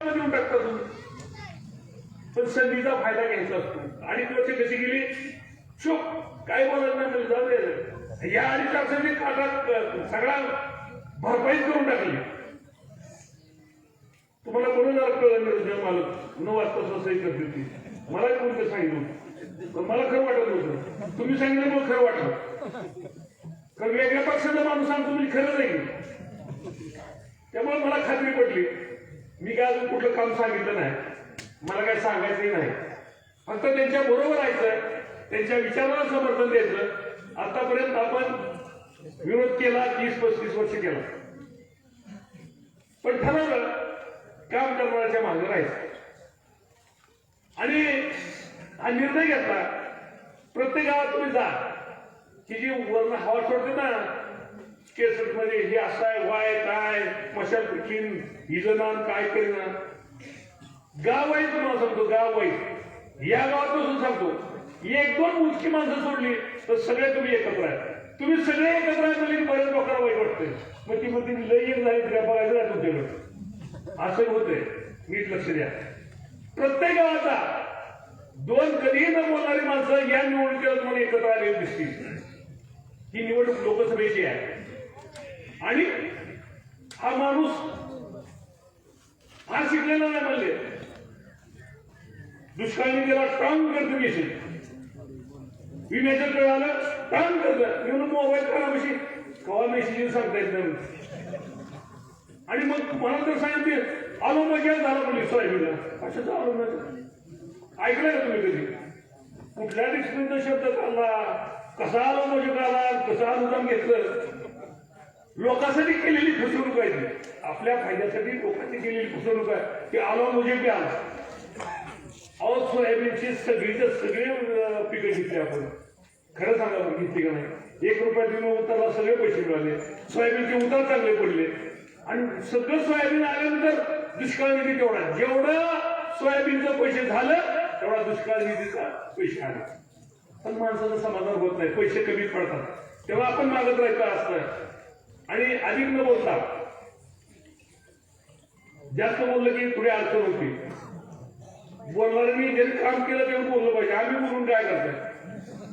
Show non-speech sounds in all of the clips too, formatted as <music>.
देऊन टाकता तुम्ही पण संधीचा फायदा घ्यायचा असतो आणि त्वचे कशी गेली चुप काय बोलत नाही जाऊ दे या अडीच तासाची सगळा भरपाईच करून टाकली तुम्हाला म्हणून कळलं नाही मालक नऊ वाजता सही करते ती मला कोणतं सांगितलं पण मला खरं वाटत नव्हतं तुम्ही सांगितलं मग खरं वाटलं कारण वेगळ्या पक्षाचा माणूस सांगतो तुम्ही खरं नाही त्यामुळे मला खात्री पडली मी काय अजून कुठलं काम सांगितलं नाही. मला काय सांगायचंही नाही. फक्त त्यांच्या बरोबर राहायचं त्यांच्या विचाराला समर्थन द्यायचं. आतापर्यंत आपण विरोध केला तीस पस्तीस वर्ष केला. पण ठरवलं काम करणाऱ्याच्या मागे राहायचं. आणि हा निर्णय घेतला प्रत्येक गावात तुम्ही जा. की जी वर्ण हवा सोडते ना केसटमध्ये हे असं आहे वाय काय मशाल पिकीन हिजनान काय करीना गाव आहे तुम्हाला सांगतो गाव आहे या गावात सांगतो. एक दोन उचकी माणसं सोडली तर सगळे तुम्ही एकत्र आहे तुम्ही सगळे एकत्र आहे म्हणजे बऱ्याच लोकांना वाईट वाटतंय. मग ती मग ती लई एक झाली तिला बघायचं नाही तुमच्याकडे. असं होतंय. नीट लक्ष द्या. प्रत्येक गावाचा दोन कधीही न बोलणारी माणसं या निवडणुकीला तुम्हाला एकत्र आलेली दिसतील. ही निवडणूक लोकसभेची आहे. आणि हा माणूस फार शिकलेला नाही म्हणले. दुष्काळी गेला स्ट्रॉंग करतो मेसेज विम्याच्या कळ आलं काम करतं मी मोबाईल करा कवा मेसेज सांगता येत नाही आणि मग मला तर सांगितले आलो मजा झाला म्हणजे सोयाबीनला. कशाचा आलो नाही ऐकलंय का तुम्ही कधी? कुठल्या डिस्प्लेचा शब्द चालला कसा आलो मजा आला? कसा अनुदान घेतलं? लोकांसाठी केलेली फसवणूक आहे ती. आपल्या फायद्यासाठी लोकांची केलेली फसवणूक आहे. की आलो म्हणजे बी आला. अहो सोयाबीनची सगळीच सगळे पिकं घेतली आपण. खरं सांगा बरं घेतली का नाही? एक रुपया तुम्ही उतरला सगळे पैसे मिळाले. सोयाबीनचे उतार चांगले पडले. आणि सगळं सोयाबीन आल्यानंतर दुष्काळ निधी तेवढा जेवढं सोयाबीनचं पैसे झालं तेवढा दुष्काळ निधीचा पैसे आला. पण माणसाचं समाधान होत नाही. पैसे कमी पडतात. तेव्हा आपण मागत राहायचं असतं. आणि अधिक न बोलता जास्त बोललं की पुढे अडचण होती. बोलणाऱ्यांनी ज्यांनी काम केलं तेवढं बोललं पाहिजे. आम्ही बोलून काय करतोय?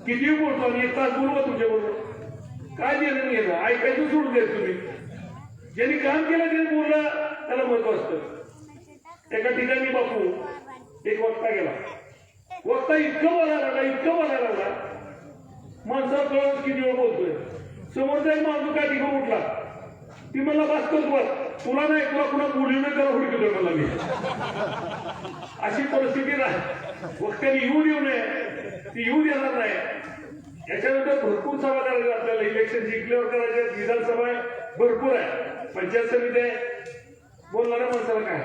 किती बोलतो आणि एक तास बोलवा तुमच्याबरोबर. काय देणं घेणं ऐकायचं सोडून द्यायचं तुम्ही. ज्यांनी काम केलं त्यांनी बोललं त्याला महत्त्व असतं. एका ठिकाणी बापू एक वक्ता गेला. वक्ता इतकं बोलायला लागला इतकं बोलायला लागला. माणसाला कळत किती वेळ बोलतोय. समोरचा एक माणूस काय ठिकाण उठला? ती मला बस कर बस. तुला नाही तुला कुणा बोलू नाही त्याला हुडकतोय मला मी. अशी परिस्थिती नाही वक्त्याने येऊ नये. ती येऊन येणार नाही. याच्यानंतर भरपूर सभा करायच्या आपल्याला इलेक्शन जिंकल्यावर करायचे विधानसभा आहे, भरपूर आहे. पंचायत समिती आहे. बोलणाऱ्या माणसाला काय?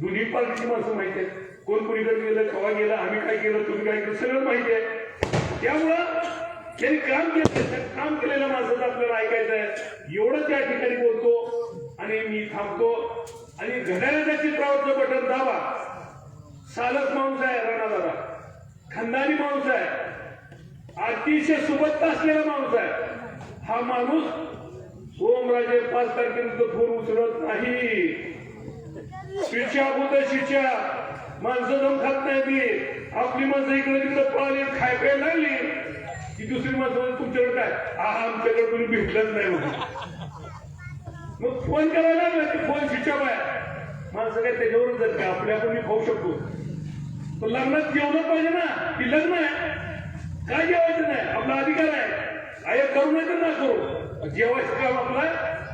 दोन्ही पार्टीची माणसं माहिती आहे कोण कोणीकडे गेलं केव्हा गेलं आम्ही काय केलं तुम्ही काय केलं सगळं माहिती आहे. त्यामुळं त्यांनी काम केलं काम केलेल्या माणसाचं आपल्याला ऐकायचं आहे. एवढं त्या ठिकाणी बोलतो आणि मी थांबतो. आणि घड्याळाच्या चित्रावरचं बटन दावा सालक माणूस आहे राणादादा खंदारी माणूस आहे. अतिशय सुबत्त असलेला माणूस आहे. हा माणूस सोमराजे पाच तारखेनंतर फोन उचलत नाही. शिक्षा बुद्ध शिक्षा. माणसं जम खात नाही ती आपली माणसं इकडे तिकडे पळाली खाय प्यायला लागली. की दुसरी माणसं तुमच्याकडे काय? आहा आमच्याकडे कोणी भेटलंच नाही म्हणून. मग फोन करायला लागला ते फोन शिक्षा आहे माणसं काय त्याच्यावरच जात का? आपल्या आपण खाऊ शकतो. पण लग्नात जेवलं पाहिजे ना. की लग्न आहे? काय जेवायचं नाही? आपला अधिकार आहे. आय करू नाही तर ना करू जेवायचं काम आपला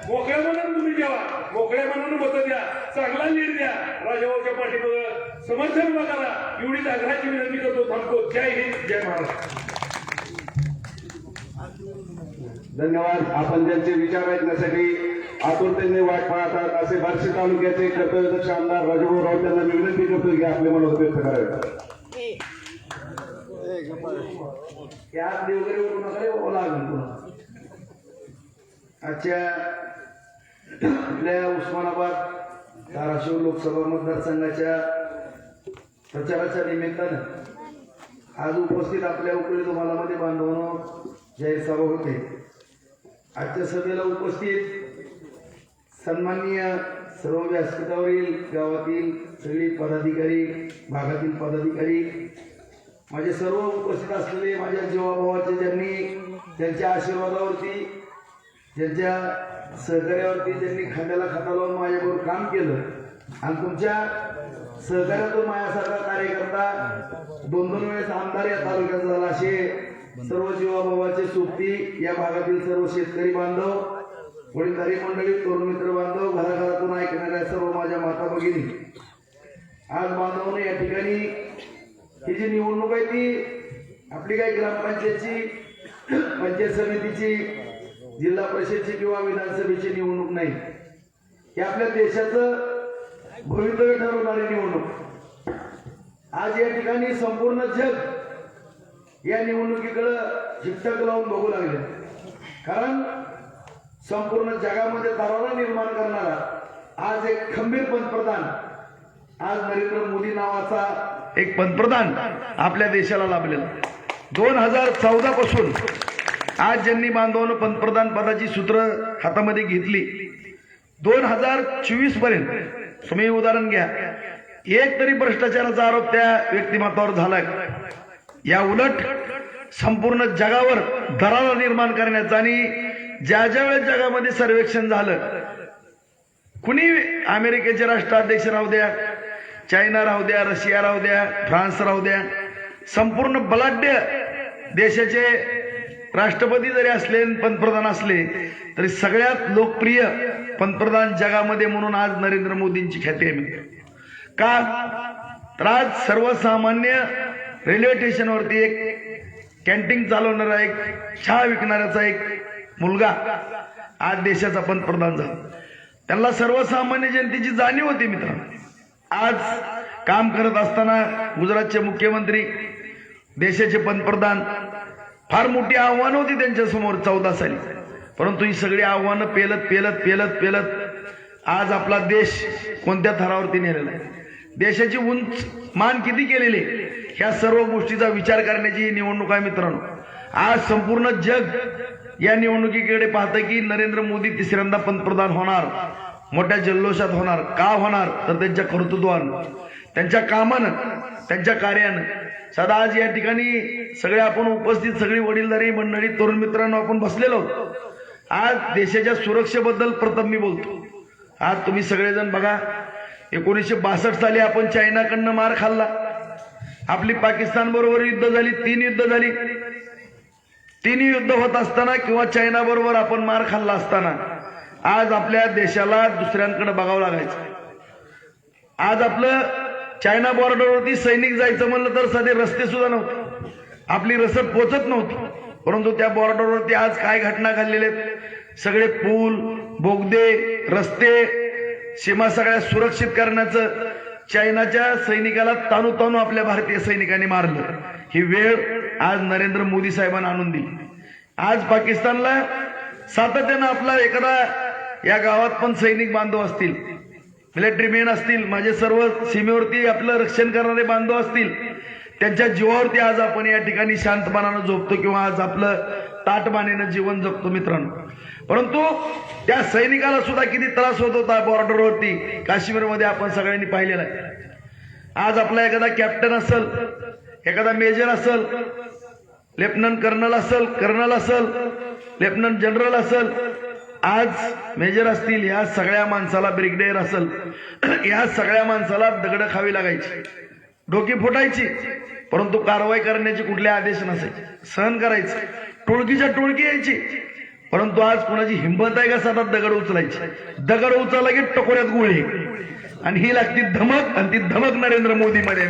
मोकळ्या मनानं तुम्ही जेवा. मोकळ्या मनानं मतं द्या. चांगला लीड द्या. राजाभाऊच्या पाठीमागं समर्थन उभा करा. एवढीच आग्रहाची विनंती करतो. थांबतो. जय हिंद. जय महाराष्ट्र. धन्यवाद. आपण त्यांचे विचार ऐकण्यासाठी आतुरतेने वाट पाहतात. असे बार्शी तालुक्याचे कर्तव्यदक्ष आमदार राजभाऊ राऊत यांना मी विनंती करतो की आपले मनोगत व्यक्त करावे. त्यात वगैरे उठू नका आजच्या आपल्या उस्मानाबाद धाराशिव लोकसभा मतदारसंघाच्या प्रचाराच्या निमित्तानं आज उपस्थित आपल्या उकळी तुम्हाला मध्ये बांधवांनो जाहीर सभा होते आजच्या सभेला उपस्थित सन्माननीय सर्व व्यासपीठावरील गावातील सगळे पदाधिकारी भागातील पदाधिकारी माझे सर्व उपस्थित असलेले माझ्या जीवाभावाचे ज्यांनी त्यांच्या आशीर्वादावरती ज्यांच्या सहकार्यावरती त्यांनी खांद्याला खाता लावून माझ्याबरोबर काम केलं आणि तुमच्या सहकार्यातून माझ्यासारखा कार्यकर्ता दोन दोन वेळेस आमदार या तालुक्यात झाला असे सर्व जीवाभावाचे सोबती या भागातील सर्व शेतकरी बांधव वडीलधारी मंडळी तरुण मित्र बांधव घराघरातून ऐकणाऱ्या सर्व माझ्या माता भगिनी. आज बांधवांनी या ठिकाणी ही जी निवडणूक आहे ती आपली काही ग्रामपंचायतची पंचायत समितीची जिल्हा परिषदची किंवा विधानसभेची निवडणूक नाही. ही आपल्या देशाचं भवितव्य ठरवणारी निवडणूक. आज या ठिकाणी संपूर्ण जग या निवडणुकीकडं शिक्षक लावून बघू लागले. कारण संपूर्ण जगामध्ये दरारा निर्माण करणारा आज एक खंबीर पंतप्रधान आज नरेंद्र मोदी नावाचा एक पंतप्रधान आपल्या देशाला लाभलेला दोन हजार चौदा पासून आज ज्यांनी बांधवानं पंतप्रधान पदाची सूत्र हातामध्ये घेतली दोन हजार चोवीसपर्यंत तुम्ही उदाहरण घ्या. एक तरी भ्रष्टाचाराचा आरोप त्या व्यक्तिमत्वावर झालाय. या उलट संपूर्ण जगावर दरारा निर्माण करण्याचा आणि ज्या ज्या वेळेस जगामध्ये सर्वेक्षण झालं कुणी अमेरिकेचे राष्ट्राध्यक्ष राहू द्या चायना राहू द्या रशिया राहू द्या फ्रान्स राहू द्या संपूर्ण बलाढ्य देशाचे राष्ट्रपती जरी असले पंतप्रधान असले तरी सगळ्यात लोकप्रिय पंतप्रधान जगामध्ये म्हणून आज नरेंद्र मोदींची ख्याती आहे. का? तर आज सर्वसामान्य रेल्वे स्टेशनवरती एक कॅन्टीन चालवणारा एक चहा विकणाऱ्याचा एक मुलगा आज देशाचा पंतप्रधान झाला. त्यांना सर्वसामान्य जनतेची जाणीव होती मित्र आज काम करत असताना गुजरातचे मुख्यमंत्री देशाचे पंतप्रधान फार मोठी आव्हानं होती त्यांच्यासमोर चौदा साली. परंतु ही सगळी आव्हानं पेलत पेलत पेलत पेलत आज आपला देश कोणत्या थरावरती नेलेला आहे? देशाची उंच मान किती केलेली? ह्या सर्व गोष्टीचा विचार करण्याची ही निवडणूक आहे मित्रांनो. आज संपूर्ण जग या निवडणुकीकडे पाहतं की नरेंद्र मोदी तिसऱ्यांदा पंतप्रधान होणार मोठ्या जल्लोषात होणार का होणार? तर त्यांच्या कर्तृत्वानं त्यांच्या कामानं त्यांच्या कार्यानं. सदा आज या ठिकाणी सगळे आपण उपस्थित सगळी वडीलधारी मंडळी तरुण मित्रांनो आपण बसलेलो आज देशाच्या सुरक्षेबद्दल प्रथम मी बोलतो. आज तुम्ही सगळेजण बघा एकोणीसशे बासष्ट साली आपण चायनाकडनं मार खाल्ला. आपली पाकिस्तान बरोबर युद्ध झाली तीन युद्ध झाली. तिन्ही युद्ध होत असताना किंवा चायना बरोबर आपण मार खाल्ला असताना आज आपल्या देशाला दुसऱ्यांकडे बघावं लागायचं. आज आपलं चायना बॉर्डरवरती सैनिक जायचं म्हणलं तर साधे रस्ते सुद्धा नव्हते. आपली रसद पोचत नव्हती. परंतु त्या बॉर्डरवरती आज काय घटना घडलेल्या आहेत? सगळे पूल बोगदे रस्ते सीमा सगळ्या सुरक्षित करण्याचं चायनाच्या सैनिकाला तानू तानू आपल्या भारतीय सैनिकांनी मारलं. ही वेळ आज नरेंद्र मोदी साहेबांना आणून दिली. आज पाकिस्तानला सातत्यानं आपला एखादा या गावात पण सैनिक बांधव असतील मिलिटरी मेन असतील माझे सर्व सीमेवरती आपलं रक्षण करणारे बांधव असतील त्यांच्या जीवावरती आज आपण या ठिकाणी शांतपणानं झोपतो किंवा आज आपलं ताटमानेनं जीवन जगतो मित्रांनो. परंतु त्या सैनिकाला सुद्धा किती त्रास होत होता बॉर्डरवरती काश्मीरमध्ये आपण सगळ्यांनी पाहिलेला आहे. आज आपला एखादा कॅप्टन असेल एखादा मेजर असेल लेफ्टनंट कर्नल असल कर्नल असेल लेफ्टनंट जनरल असल आज मेजर असतील या सगळ्या माणसाला ब्रिगेडियर असेल <clears throat> या सगळ्या माणसाला दगड खावी लागायची डोकी फुटायची परंतु कारवाई करण्याचे कुठले आदेश नसायचे. सहन करायचे. टोळकीच्या टोळकी यायची. परंतु आज कोणाची हिंमत आहे का सतत दगड उचलायची? दगड उचलला की टकोऱ्यात गोळी आणि ही लागती धमक आणि ती धमक नरेंद्र मोदी मध्ये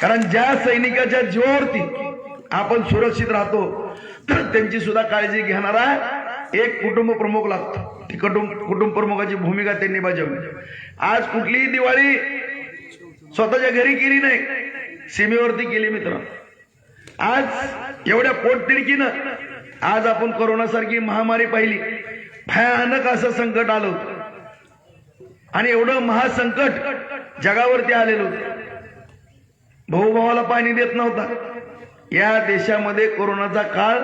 कारण ज्या सैनिकाच्या जीवावरती आपण सुरक्षित राहतो त्यांची सुद्धा काळजी घेणारा एक कुटुंब प्रमुख लागतो. ती कुटुंब कुटुंब प्रमुखाची भूमिका त्यांनी बजावली. आज कुठलीही दिवाळी स्वतःच्या घरी केली नाही. सीमेवरती केली मित्र आज एवढ्या पोटतिडकीनं आज आपण कोरोनासारखी महामारी पाहिली. भयानक असं संकट आलं होतं. आणि एवढं महासंकट जगावरती आलेलं होतं. भाऊभावाला पाणी देत नव्हता. या देशामध्ये कोरोनाचा काळ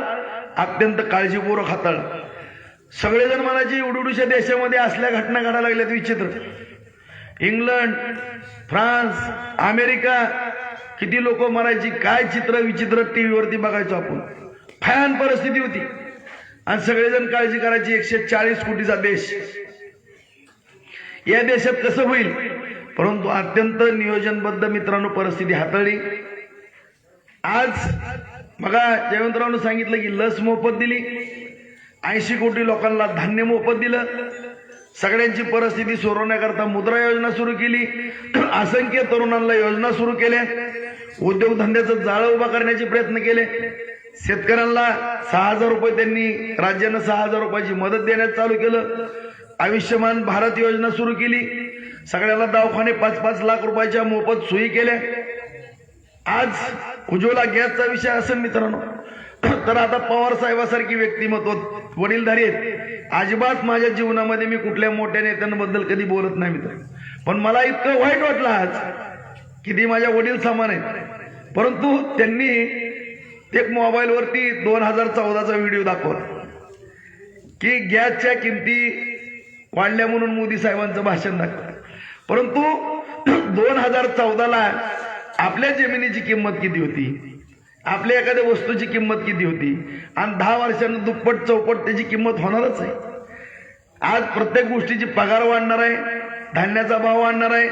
अत्यंत काळजीपूर्वक हाताळला. सगळेजण म्हणायचे उडुडूच्या देशामध्ये असल्या घटना घडायला लागल्यात विचित्र. इंग्लंड फ्रान्स अमेरिका किती लोक म्हणायची काय चित्र विचित्र टीव्हीवरती बघायचो आपण? भयान परिस्थिती होती. आणि सगळेजण काळजी करायची एकशे चाळीस कोटीचा देश. या देशात कसं होईल? परंतु अत्यंत नियोजनबद्ध मित्रांनो परिस्थिती हाताळली. आज बघा जयवंतरावनं सांगितलं की लस मोफत दिली. ऐंशी कोटी लोकांना धान्य मोफत दिलं. सगळ्यांची परिस्थिती सोडवण्याकरता मुद्रा योजना सुरू केली. असंख्य तरुणांना योजना सुरू केल्या. उद्योगधंद्याचं जाळं उभा करण्याचे प्रयत्न केले. शेतकऱ्यांना सहा हजार रुपये त्यांनी राज्यानं सहा हजार रुपयाची मदत देण्यास चालू केलं. आयुष्यमान भारत योजना सुरू केली. सगळ्याला दवाखाने पाच पाच लाख रुपयाच्या मोफत सोयी केल्या. आज उज्ज्वला गॅसचा विषय असेल मित्रांनो. <clears throat> तर आता पवार साहेबासारखी व्यक्तिमत्व वडीलधारी आहेत. अजिबात माझ्या जीवनामध्ये मी कुठल्या मोठ्या नेत्यांबद्दल कधी बोलत नाही मित्र. पण मला इतकं वाईट वाटलं आज की ती माझ्या वडील समान आहेत. परंतु त्यांनी एक मोबाईलवरती दोन हजार चौदाचा व्हिडिओ दाखवला. की गॅसच्या किमती वाढल्या म्हणून मोदी साहेबांचं भाषण दाखवलं. परंतु दोन हजार चौदाला आपल्या जमिनीची किंमत किती होती? आपल्या एखाद्या वस्तूची किंमत किती होती? आणि दहा वर्षांनी दुप्पट चौपट त्याची किंमत होणारच आहे. आज प्रत्येक गोष्टीची पगार वाढणार आहे धान्याचा भाव वाढणार आहे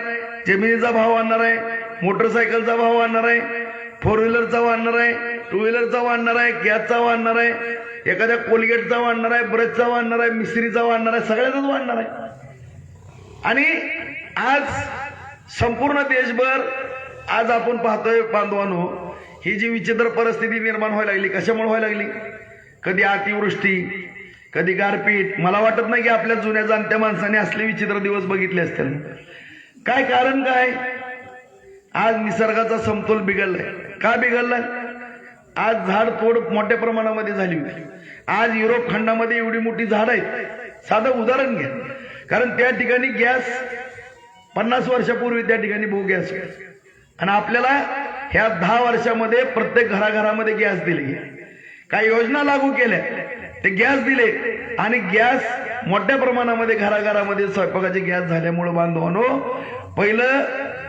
जमिनीचा भाव वाढणार आहे मोटरसायकलचा भाव वाढणार आहे फोर व्हीलरचा वाढणार आहे टू व्हीलरचा वाढणार आहे गॅसचा वाढणार आहे एखाद्या कोलगेटचा वाढणार आहे ब्रशचा वाढणार आहे मिस्त्रीचा वाढणार आहे सगळ्याचाच वाढणार आहे. आणि आज संपूर्ण देशभर आज आपण पाहतोय बांधवांनो ही जी विचित्र परिस्थिती निर्माण व्हायला लागली कशामुळे व्हायला लागली? कधी अतिवृष्टी कधी गारपीट. मला वाटत नाही की आपल्या जुन्या जाणत्या माणसाने असले विचित्र दिवस बघितले असतील. काय कारण काय? आज निसर्गाचा समतोल बिघडलाय. का बिघडलाय? आज झाड तोड मोठ्या प्रमाणामध्ये झाली. होती आज युरोप खंडामध्ये एवढी मोठी झाड आहेत. साधं उदाहरण घ्या. कारण त्या ठिकाणी गॅस पन्नास वर्षापूर्वी त्या ठिकाणी भो गॅस आणि आपल्याला ह्या दहा वर्षामध्ये प्रत्येक घराघरामध्ये गॅस दिले. काही योजना लागू केल्या. ते गॅस दिले. आणि गॅस मोठ्या प्रमाणामध्ये घराघरामध्ये स्वयंपाकाचे गॅस झाल्यामुळे बांधवानो पहिलं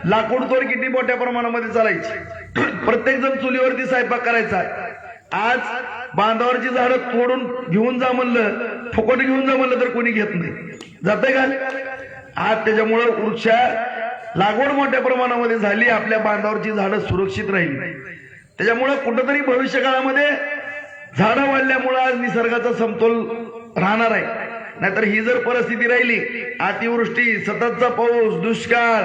लाकूड तोड किती मोठ्या प्रमाणामध्ये चालायची? <clears throat> प्रत्येक जण चुलीवरती स्वयंपाक करायचा. आज बांधावरची झाडं तोडून घेऊन जा म्हणलं फुकट घेऊन जा म्हणलं तर कोणी घेत नाही. जाते का? आज त्याच्यामुळं वृक्षा लागवड मोठ्या प्रमाणामध्ये झाली आपल्या बांधावरची झाडं सुरक्षित राहिली. त्याच्यामुळं कुठंतरी भविष्य काळामध्ये झाडं वाढल्यामुळं आज निसर्गाचा समतोल राहणार आहे. नाहीतर ही जर परिस्थिती राहिली अतिवृष्टी सततचा पाऊस दुष्काळ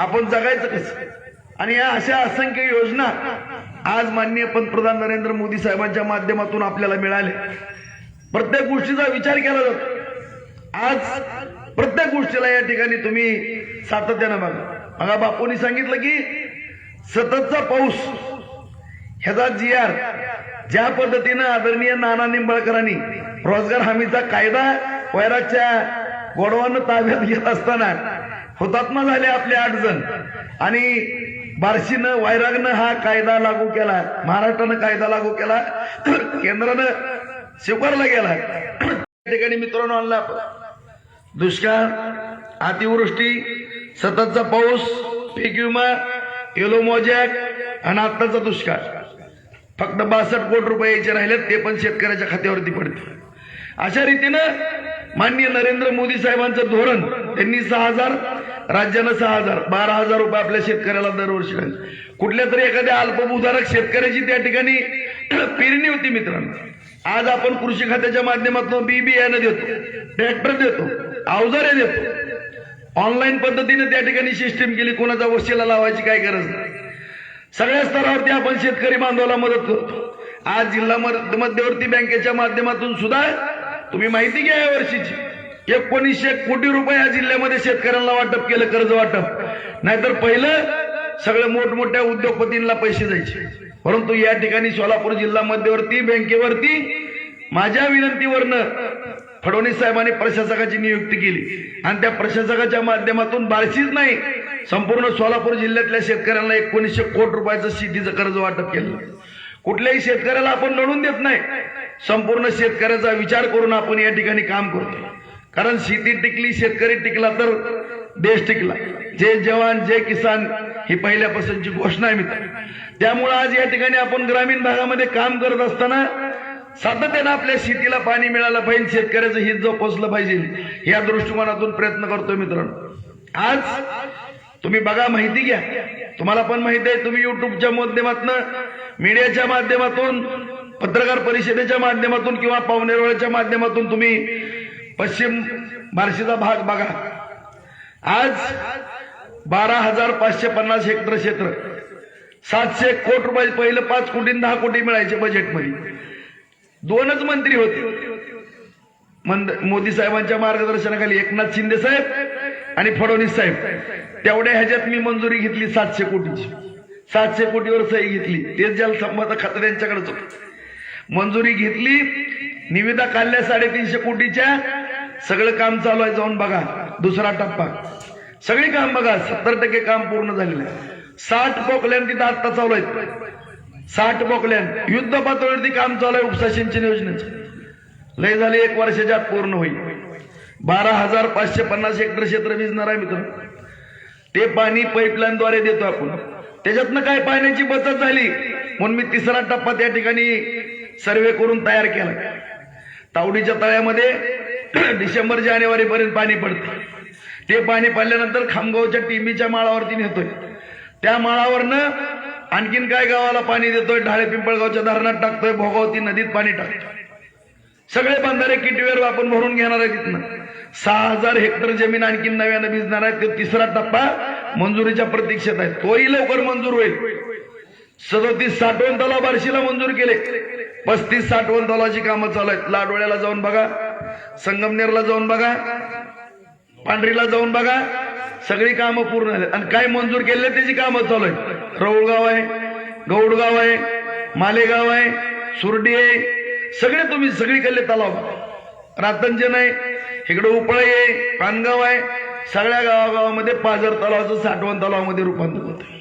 आपण जगायचं कसं? आणि या अशा असंख्य योजना आज माननीय पंतप्रधान नरेंद्र मोदी साहेबांच्या माध्यमातून आपल्याला मिळाल्या प्रत्येक गोष्टीचा विचार केला जातो. आज प्रत्येक गोष्टीला या ठिकाणी तुम्ही सातत्यानं बघा. बघा बापूंनी सांगितलं की सततचा पाऊस ह्याचा जी आर ज्या पद्धतीनं आदरणीय नाना निंबाळकरांनी रोजगार हमीचा कायदा वैरागच्या गोडवानं ताब्यात घेत असताना हुतात्मा झाले आपले आठ जण. आणि बार्शीनं वैरागनं हा कायदा लागू केला महाराष्ट्रानं कायदा लागू केला केंद्रानं स्वीकारला गेला. ठिकाणी मित्रांनो आणला दुष्काळ अतिवृष्टी सततचा पाऊस पीक विमा येलो मोजॅक आणि आत्ताचा दुष्काळ. फक्त बासष्ट कोटी रुपये यायचे ते पण शेतकऱ्याच्या खात्यावरती पडते अशा रीतीनं माननीय नरेंद्र मोदी साहेबांचं धोरण त्यांनी सहा हजार राज्यानं सहा हजार बारा हजार रुपये आपल्या शेतकऱ्याला दरवर्षी घालले. कुठल्या तरी एखाद्या अल्पभूधारक शेतकऱ्याची त्या ठिकाणी <clears throat> पेरणी होती मित्रांनो. आज आपण कृषी खात्याच्या माध्यमातून बी बियाणं देतो ट्रॅक्टर देतो अवजारे देतो. ऑनलाईन पद्धतीने त्या ठिकाणी सिस्टीम केली कोणाचा वशिला लावायची काय गरज नाही. सगळ्या स्तरावरती आपण शेतकरी बांधवाला मदत करतो. आज जिल्हा मध्यवर्ती बँकेच्या माध्यमातून सुद्धा तुम्ही माहिती घ्या या वर्षीची. एकोणीसशे कोटी रुपये या जिल्ह्यामध्ये शेतकऱ्यांना वाटप केलं कर्ज वाटप. नाहीतर पहिलं सगळं मोठमोठ्या उद्योगपतींना पैसे द्यायचे. परंतु या ठिकाणी सोलापूर जिल्हा मध्यवर्ती बँकेवरती माझ्या विनंतीवरनं फडणवीस साहेबांनी प्रशासकाची नियुक्ती केली. आणि त्या प्रशासकाच्या माध्यमातून बारशीच नाही संपूर्ण सोलापूर जिल्ह्यातल्या शेतकऱ्यांना एकोणीसशे कोटी रुपयाचं शेतीचं कर्ज वाटप केलं. कुठल्याही शेतकऱ्याला आपण लढून देत नाही. संपूर्ण शेतकऱ्याचा विचार करून आपण या ठिकाणी काम करतो कारण शेती टिकली शेतकरी टिकला तर देश टिकला. जे जवान जे किसान ही पहिल्यापासूनची घोषणा आहे मित्र त्यामुळे आज या ठिकाणी आपण ग्रामीण भागामध्ये काम करत असताना सातत्यानं आपल्या शेतीला पाणी मिळालं पाहिजे शेतकऱ्याचं हित जोपासलं पाहिजे या दृष्टिकोनातून प्रयत्न करतोय मित्रांनो. आज तुम्ही बघा माहिती घ्या. तुम्हाला पण माहिती आहे तुम्ही युट्यूबच्या माध्यमातून मीडियाच्या माध्यमातून पत्रकार परिषदेच्या माध्यमातून किंवा पावणेरवळच्या माध्यमातून तुम्ही पश्चिम बार्शीचा भाग बघा. आज बारा हजार पाचशे पन्नास हेक्टर क्षेत्र. सातशे कोटी रुपये पहिलं पाच कोटी दहा कोटी मिळायचे बजेटमध्ये दोनच मंत्री होते. मंद मोदी साहेबांच्या मार्गदर्शनाखाली एकनाथ शिंदे साहेब आणि फडणवीस साहेब. तेवढ्या ह्याच्यात मी मंजुरी घेतली सातशे कोटीची. सातशे कोटीवर सही घेतली. तेच जलसंपदा खातं त्यांच्याकडेच होतं. मंजुरी घेतली. निविदा काढल्या साडेतीनशे कोटीच्या. सगळं काम चालू आहे जाऊन बघा दुसरा टप्पा. सगळी काम बघा सत्तर टक्के काम पूर्ण झालेलं आहे. साठ पोकल्यान तिथं आत्ता चालू आहेत. साठ पोकल्यान. युद्ध पातळीवरती काम चालू आहे उपसा सिंचन योजनेचं. लय झाले एक वर्षाच्या आत पूर्ण होईल. बारा हजार पाचशे पन्नास हेक्टर क्षेत्र भिजणार आहे मित्र. ते पाणी पाईपलाईन द्वारे देतो आपण. त्याच्यातनं काय पाण्याची बचत झाली? म्हणून मी तिसरा टप्पा त्या ठिकाणी सर्वे करून तयार केला. तावडीच्या तळ्यामध्ये <clears throat> डिसेंबर जानेवारी पर्यंत पाणी पडतं. ते पाणी पडल्यानंतर खामगावच्या टिंबीच्या माळावरती नेतोय. त्या माळावरनं आणखीन काय गावाला पाणी देतोय? ढाळे पिंपळगावच्या धरणात टाकतोय भोगावती नदीत पाणी टाकतोय. सगळे बंधारे किटवेर आपण भरून घेणार आहे तिथनं सहा हजार हेक्टर जमीन आणखीन नव्यानं भिजणार आहे तो तिसरा टप्पा मंजुरीच्या प्रतीक्षेत आहे. तोही लवकर मंजूर होईल. सदोतीस साठवण तलाव बार्शीला मंजूर केले. पस्तीस साठवण तलावाची कामं चालू आहेत. लाडोळ्याला जाऊन बघा संगमनेरला जाऊन बघा पांढरीला जाऊन बघा. सगळी कामं पूर्ण झाली. आणि काय मंजूर केले त्याची कामं चालू आहेत. रौळगाव आहे गौडगाव आहे मालेगाव आहे सुरडी आहे. सगळे तुम्ही सगळीकडले तलाव. रातंजन आहे इकडे उपळे आहे पानगाव आहे. सगळ्या गावागावामध्ये पाझर तलावाचं साठवण तलावामध्ये रूपांतर होतं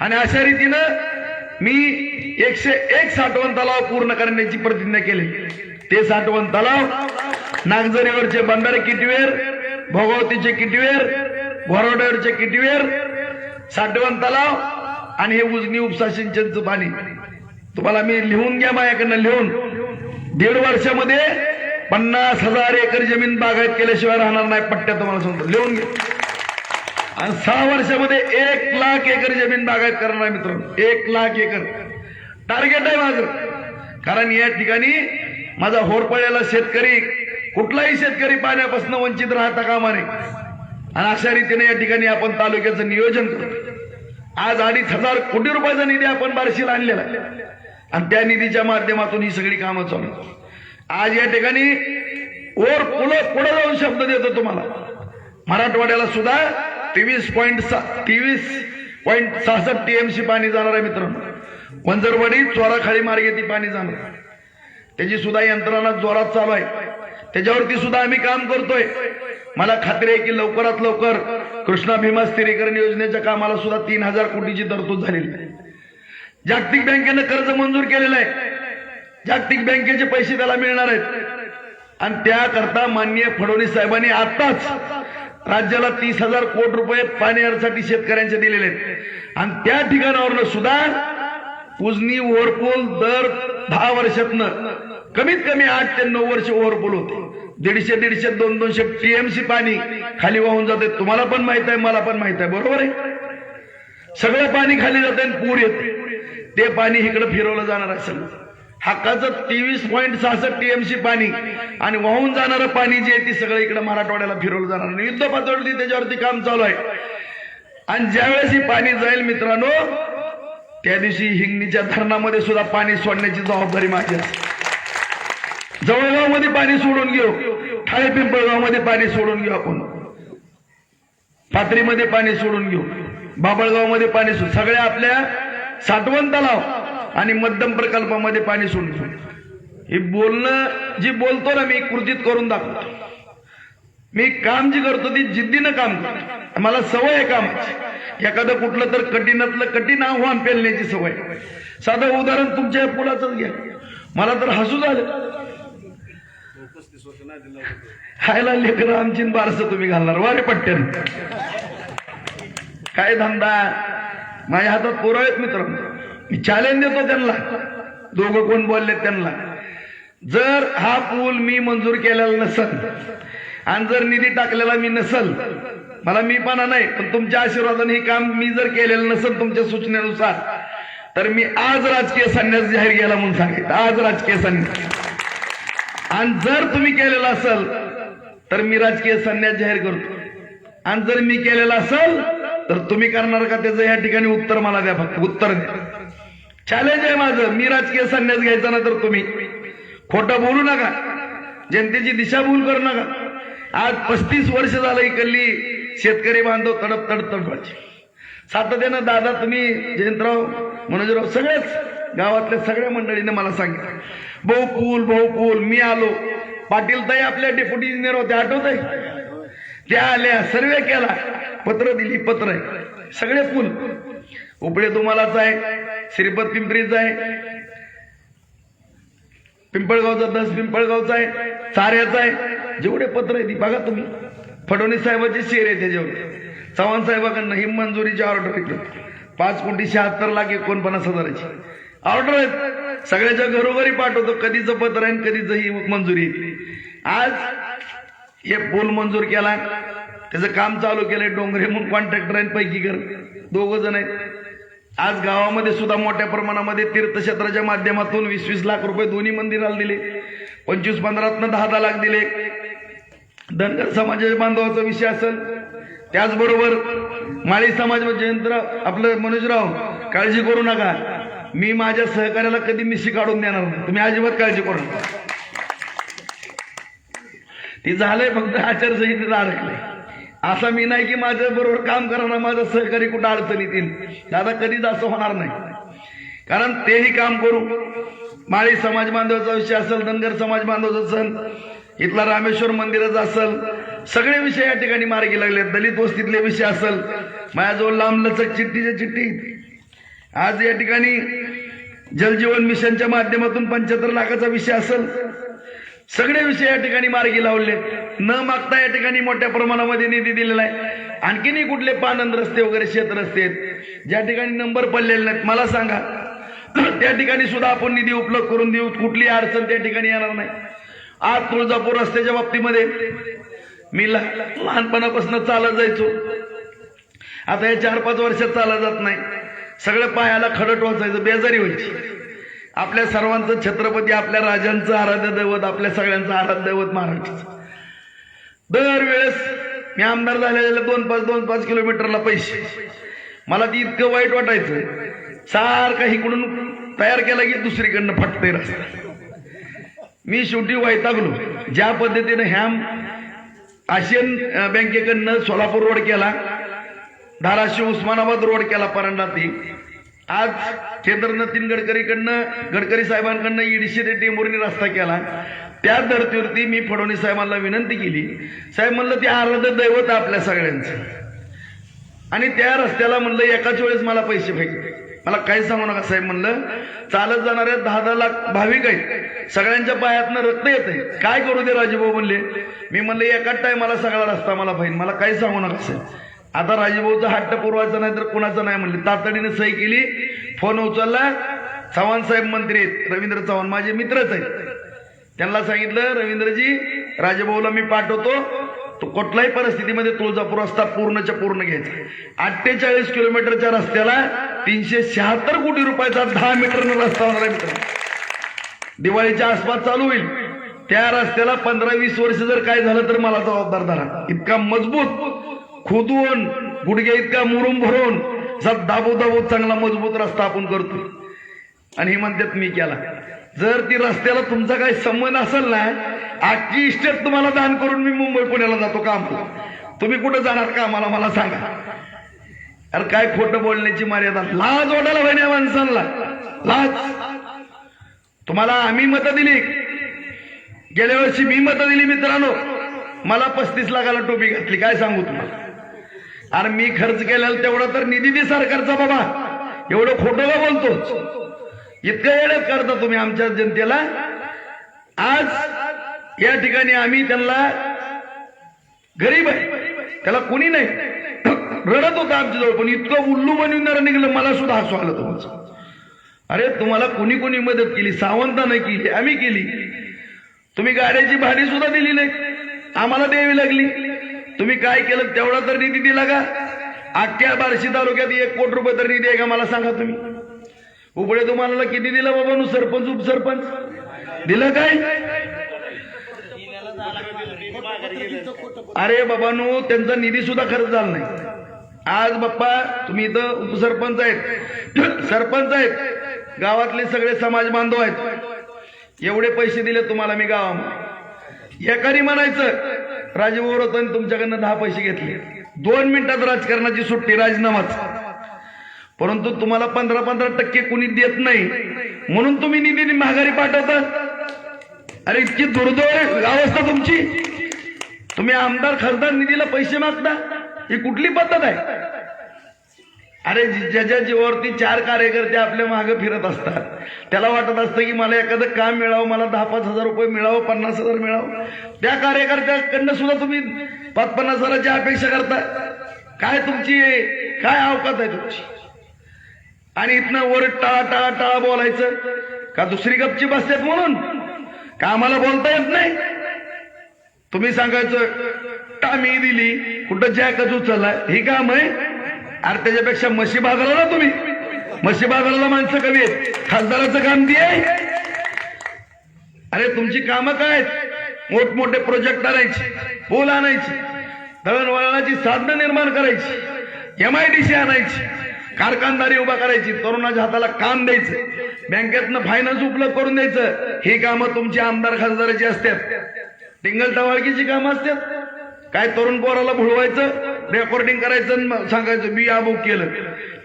आणि अशा रीतीनं मी एकशे एक साठवण तलाव पूर्ण करण्याची प्रतिज्ञा केली. ते साठवण तलाव नागझरीवरचे बंधारे किटवेर भोगावतीचे किटवेर घोरवड्यावरचे किटवेर साठवण तलाव आणि हे उजनी उपसा सिंचनचं पाणी. तुम्हाला मी लिहून घ्या माझ्याकडनं लिहून. दीड वर्षामध्ये पन्नास हजार एकर जमीन बागायत केल्याशिवाय राहणार नाही पट्ट्या तुम्हाला सांगतो. लिहून घ्या. आणि सहा वर्षामध्ये एक लाख एकर जमीन बागायत करणार आहे मित्रांनो. एक लाख एकर. टार्गेट आहे माझं. कारण या ठिकाणी माझा होरपळलेला शेतकरी कुठलाही शेतकरी पाण्यापासून वंचित राहता कामा नये. आणि अशा रीतीने या ठिकाणी आपण तालुक्याचं नियोजन करतो. आज अडीच हजार कोटी रुपयाचा निधी आपण बार्शीला आणलेला आहे. आणि त्या निधीच्या माध्यमातून ही सगळी कामं चालू आज या ठिकाणी ओर पुढं पुढे जाऊन शब्द देतो तुम्हाला. मराठवाड्याला सुद्धा तेवीस पॉईंट तेवीस पॉईंट सहासष्ट टीएमसी पाणी जाणार आहे मित्रांनो. वंजरवाडी चोराखाळी मार्गे ती पाणी जाणार त्याची सुद्धा यंत्रणा जोरात चालू आहे. त्याच्यावरती सुद्धा आम्ही काम करतोय. मला खात्री आहे की लवकरात लवकर कृष्णा भीमा स्थिरीकरण योजनेच्या कामाला सुद्धा तीन हजार कोटीची तरतूद झालेली आहे. जागतिक बँकेनं कर्ज मंजूर केलेलं आहे. जागतिक बँकेचे पैसे त्याला मिळणार आहेत. आणि त्याकरता माननीय फडणवीस साहेबांनी आताच राज्याला तीस हजार कोटी रुपये पाण्यासाठी शेतकऱ्यांचे दिलेले आहेत. आणि त्या ठिकाणावरनं सुद्धा उजनी ओव्हरपूल दर दहा वर्षातनं कमीत कमी आठ ते नऊ वर्ष ओव्हरपूल होते. दीडशे दीडशे दोन दोनशे टीएमसी पाणी खाली वाहून जाते. तुम्हाला पण माहीत आहे मला पण माहीत आहे. बरोबर आहे? सगळं पाणी खाली जाते आणि पूर येते. ते पाणी इकडे फिरवलं जाणार आहे सगळं. हक्काचं तेवीस पॉईंट सहासष्ट टीएमसी पाणी आणि वाहून जाणारं पाणी जे आहे ते सगळं इकडे मराठवाड्याला फिरवलं जाणार आणि युद्ध पातळी त्याच्यावरती काम चालू आहे. आणि ज्यावेळेस ही पाणी जाईल मित्रांनो त्या दिवशी हिंगणीच्या धरणामध्ये सुद्धा पाणी सोडण्याची जबाबदारी माझी असते जवळगावमध्ये पाणी सोडून घेऊ. ठाणे पिंपळगावमध्ये पाणी सोडून घेऊ आपण. पाथरीमध्ये पाणी सोडून घेऊ. बाबळगावमध्ये पाणी सोड सगळ्या आपल्या साठवण तलाव आणि मध्यम प्रकल्पामध्ये पाणी सोडलं हे बोलणं जी बोलतो ना मी कृतीत करून दाखवतो. मी काम जी करतो ती जिद्दीनं काम करतो. मला सवय आहे कामाची. एखादं कुठलं तर कठीणातलं कठीण आव्हान पेलण्याची सवय. साधं उदाहरण तुमच्या या पुलाच घ्या. मला तर हसू झालं. खायला लेकर आमची बारस तुम्ही घालणार. वारे पट्ट्यान काय धंदा? माझ्या हातात पोरं मित्रांनो. मित्र मी चॅलेंज देतो त्यांना. दोघं कोण बोलले त्यांना. जर हा पूल मी मंजूर केलेला नसल आणि जर निधी टाकलेला मी नसल मला मी पण नाही पण तुमच्या आशीर्वादाने हे काम मी जर केलेलं नसल तुमच्या सूचनेनुसार तर मी आज राजकीय संन्यास जाहीर केला म्हणून सांगितलं आज राजकीय संन्यास. आणि जर तुम्ही केलेला असेल तर मी राजकीय संन्यास जाहीर करतो. आणि जर मी केलेला असेल तर तुम्ही करणार का त्याचं या ठिकाणी उत्तर मला द्या फक्त. उत्तर द्या. चॅलेंज आहे माझं. मी राजकीय संन्यास घ्यायचा ना तर तुम्ही. खोटं बोलू नका. जनतेची दिशाभूल करू नका. आज पस्तीस वर्ष झालं इकडली शेतकरी बांधव तडप तडप तडपाचे. सातत्यानं दादा तुम्ही जयंतराव मनोजराव सगळेच गावातल्या सगळ्या मंडळीने मला सांगितलं. भाऊ पूल भाऊ पूल मी आलो. पाटील ताई आपल्या डेप्युटी इंजिनियर होते आठवत आहे त्या आल्या सर्वे केला. पत्र दिली पत्र. आहे सगळे पूल उपडे तुम्हालाच आहे श्रीपत पिंपरीचा आहे पिंपळगावचा दस पिंपळगावचा आहे साऱ्याचा आहे जेवढे पत्र आहे ती बघा तुम्ही. फडणवीस साहेबाचे शेर आहे त्याच्यावर. चव्हाण साहेबांकडनं ही मंजुरीची ऑर्डर येते पाच कोटी शहात्तर लाख एकोणपन्नास हजाराची. ऑर्डर आहेत. सगळ्याच्या घरोघरी पाठवतो. कधीचं पत्र आहे कधीच ही मंजुरी आज हे पूल मंजूर केला. त्याचं काम चालू केलंय. डोंगरे म्हणून कॉन्ट्रॅक्टर आहेत पैकी कर दोघ जण आहेत. आज गावामध्ये सुद्धा मोठ्या प्रमाणामध्ये तीर्थक्षेत्राच्या माध्यमातून वीस वीस लाख रुपये दोन्ही मंदिराला दिले. पंचवीस पंधरातनं दहा दहा लाख दिले. धनगर समाजाच्या बांधवाचा विषय असेल त्याचबरोबर माळी समाज व जयंतराव आपलं मनोजराव काळजी करू नका. मी माझ्या सहकार्याला कधी मिशी काढून देणार नाही. तुम्ही अजिबात काळजी करू नका. ती झालंय फक्त आचारसंहितेत अडकलंय असा मी नाही की माझ्या बरोबर काम करणार माझा सहकारी कुठं अडचण येतील. दादा कधीच असं होणार नाही. कारण तेही काम करू. माळी समाज बांधवाचा विषय असेल धनगर समाज बांधवाचा सण इथला रामेश्वर मंदिराचा असेल सगळे विषय या ठिकाणी मार्गी लागले दलित वस्तीतले विषय असेल माझ्याजवळ लांब लचक चिठ्ठीच्या चिठ्ठी आज या ठिकाणी जलजीवन मिशनच्या माध्यमातून पंच्याहत्तर लाखाचा विषय असेल सगळे विषय या ठिकाणी मार्गी लावले न मागता या ठिकाणी मोठ्या प्रमाणामध्ये निधी दिलेला आहे. आणखीनही कुठले पानंद रस्ते वगैरे शेत रस्ते आहेत ज्या ठिकाणी नंबर पडलेले नाहीत मला सांगा. <clears throat> त्या ठिकाणी सुद्धा आपण निधी उपलब्ध करून देऊ. कुठली अडचण त्या ठिकाणी येणार नाही. आज तुळजापूर रस्त्याच्या बाबतीमध्ये मी लहानपणापासून चालत जायचो. आता या चार पाच वर्षात चालत जात नाही. सगळं पायाला खडट वाचायचं बेजारी व्हायची. आपल्या सर्वांचं छत्रपती आपल्या राजांचं आराध्य दैवत आपल्या सगळ्यांचं आराध्य दैवत महाराष्ट्राचं दरवेळेस मी आमदार झालेल्या दोन पाच दोन पाच किलोमीटरला पैसे. मला ती इतकं वाईट वाटायचं. सारखा इकडून तयार केला की दुसरीकडनं फटते रस्ता. मी शेवटी वैतागलो. ज्या पद्धतीनं ह्या आशियन बँकेकडनं सोलापूर रोड केला धाराशिव उस्मानाबाद रोड केला परंडा ती. आज केंद्र नितीन गडकरीकडनं गडकरी साहेबांकडनं ईडीशी ते टेंभुर्णी रस्ता केला. त्या धर्तीवरती मी फडणवीस साहेबांना विनंती केली. साहेब म्हणलं ते आराध्य दैवत आपल्या सगळ्यांचं. आणि त्या रस्त्याला म्हणलं एकाच वेळेस मला पैसे पाहिजे मला काही सांगू नका साहेब म्हणलं. चालत जाणाऱ्या दहा दहा लाख भाविक आहेत. सगळ्यांच्या पायातनं रक्त येत आहे काय करू दे राजूभाऊ म्हणले. मी म्हणलं एकाच टायमाला सगळा रस्ता मला पाहिजे. मला काही सांगू नका साहेब. आता राजीभाऊचा हट्ट पुरवायचा नाही तर कुणाचा नाही म्हणले. तातडीने सही केली फोन उचलला. चव्हाण साहेब मंत्री आहेत. रवींद्र चव्हाण माझे मित्रच आहेत. त्यांना सांगितलं रवींद्रजी राजभाऊला मी पाठवतो. तो कुठल्याही परिस्थितीमध्ये तुळजापूर रस्ता पूर्णच्या पूर्ण घ्यायचा. अठ्ठेचाळीस किलोमीटरच्या रस्त्याला तीनशे शहात्तर कोटी रुपयाचा दहा मीटरनं रस्ता होणार मित्र दिवाळीच्या आसपास चालू होईल. त्या रस्त्याला पंधरा वीस वर्ष जर काय झालं तर मला जबाबदार धरा. इतका मजबूत खोदून गुडघ्या इतका मुरुम भरून जर दाबू दाबू चांगला मजबूत रस्ता आपण करतो आणि हे म्हणतात मी केला. जर ती रस्त्याला तुमचा काही संबंध असेल ना आजची इस्टेट तुम्हाला दान करून मी मुंबई पुण्याला जातो काम तुम्ही कुठं जाणार का मला मला सांगा. अरे काय खोटं बोलण्याची मर्यादा. लाज वाटायला पाहिजे या माणसांना. लाज. तुम्हाला आम्ही मतं दिली. गेल्या वर्षी मी मतं दिली मित्रांनो. मला पस्तीस लाखाला टोपी घातली. काय सांगू तुम्हाला? अरे मी खर्च केलेला तेवढा तर निधी दे सरकारचा बाबा. एवढं खोटं का बोलतोच इतकं येड्यात करता तुम्ही आमच्या जनतेला. आज या ठिकाणी आम्ही त्यांना गरीब आहे. त्याला कोणी नाही. रडत होता आमच्याजवळ पण इतकं उल्लू बनविणार निघलं मला सुद्धा हसू आलं तुमचं. अरे तुम्हाला कोणी कोणी मदत केली? सावंतानं केली आम्ही केली. तुम्ही गाड्याची भाडी सुद्धा दिली नाही. आम्हाला द्यावी लागली. तुम्ही काय केलं तेवढा तर निधी दिला का? अख्ख्या बार्शी तालुक्यात एक कोटी रुपये तर निधी आहे का? मला सांगा तुम्ही. उपडे तुम्हाला किती दिलं बाबा? नु सरपंच उपसरपंच. दिलं काय? अरे बाबांनो त्यांचा निधी सुद्धा खर्च झाला नाही. आज बाप्पा तुम्ही इथं उपसरपंच आहेत. <clears throat> सरपंच आहेत. गावातले सगळे समाज बांधव आहेत. एवढे पैसे दिले तुम्हाला मी गावामध्ये. एकाने म्हणायचं राजभाऊ तुमच्याकडनं दहा पैसे घेतले. दोन मिनिटात राजकारणाची सुट्टी राजीनामाच. परंतु तुम्हाला पंधरा पंधरा टक्के कुणी देत नाही. म्हणून तुम्ही निधी माघारी पाठवता. अरे इतकी दुर्दैव अवस्था तुमची. तुम्ही आमदार खासदार निधीला पैसे मागता? ही कुठली पद्धत आहे? अरे ज्याच्या जीवावरती चार कार्यकर्ते आपल्या मागे फिरत असतात. त्याला वाटत असतं की मला एखादं काम मिळावं मला दहा पाच हजार रुपये मिळावं पन्नास हजार मिळावं. त्या कार्यकर्त्याकडनं सुद्धा तुम्ही पाच पन्नास हजाराची अपेक्षा करता काय तुमची काय अवकात आहे तुमची? आणि इथनं वर टाळा टाळा टाळा बोलायचं. का दुसरी गपची बसतात म्हणून? का आम्हाला बोलता येत नाही? तुम्ही सांगायचं टामी दिली. कुठं जॅकच उचलला हे काम आहे. अरे त्याच्यापेक्षा म्हशी बाजाराला ना तुम्ही. म्हशी बाजाराला माणसं कमी आहेत. खासदाराचं काम दे आहे. अरे तुमची कामं काय आहेत? मोठमोठे प्रोजेक्ट आणायचे पूल आणायचे दळणवळणाची साधनं निर्माण करायची एम आय डी सी आणायची कारखानदारी उभा करायची तरुणाच्या हाताला काम द्यायचं बँकेतनं फायनान्स उपलब्ध करून द्यायचं. ही कामं तुमची आमदार खासदाराची असतात. टिंगल टवाळकीची कामं असतात. काय तरुण पोराला भुळवायचं? रेकॉर्डिंग करायचं आणि मग सांगायचं मी अमुक केलं.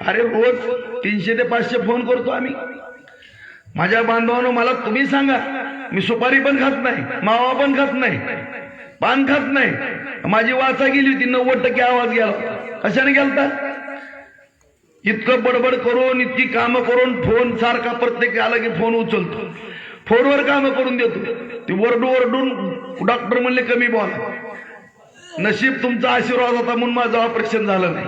अरे रोज तीनशे ते पाचशे फोन करतो आम्ही. माझ्या बांधवानं मला तुम्ही सांगा मी सुपारी पण खात नाही मावा पण खात नाही पान खात नाही. माझी वाचा गेली होती नव्वद टक्के आवाज गेला. कशाने गेलता? इतकं बडबड करून इतकी कामं करून फोन सारखा प्रत्येक आला की फोन उचलतो. फोनवर कामं करून देतो. ते वरडू वरडून डॉक्टर म्हणले कमी बोला. नशीब तुमचा आशीर्वाद होता म्हणून माझं ऑपरेशन झालं नाही.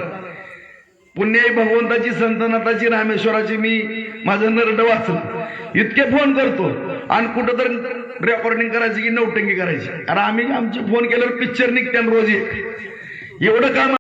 पुण्याई भगवंताची संतनाथाची रामेश्वराची मी माझं नरड वाचलं. इतके फोन करतो आणि कुठं तर रेकॉर्डिंग करायची की नौटंगी करायची. अरे आम्ही आमचे फोन केल्यावर पिक्चर निघते रोज एक एवढं काम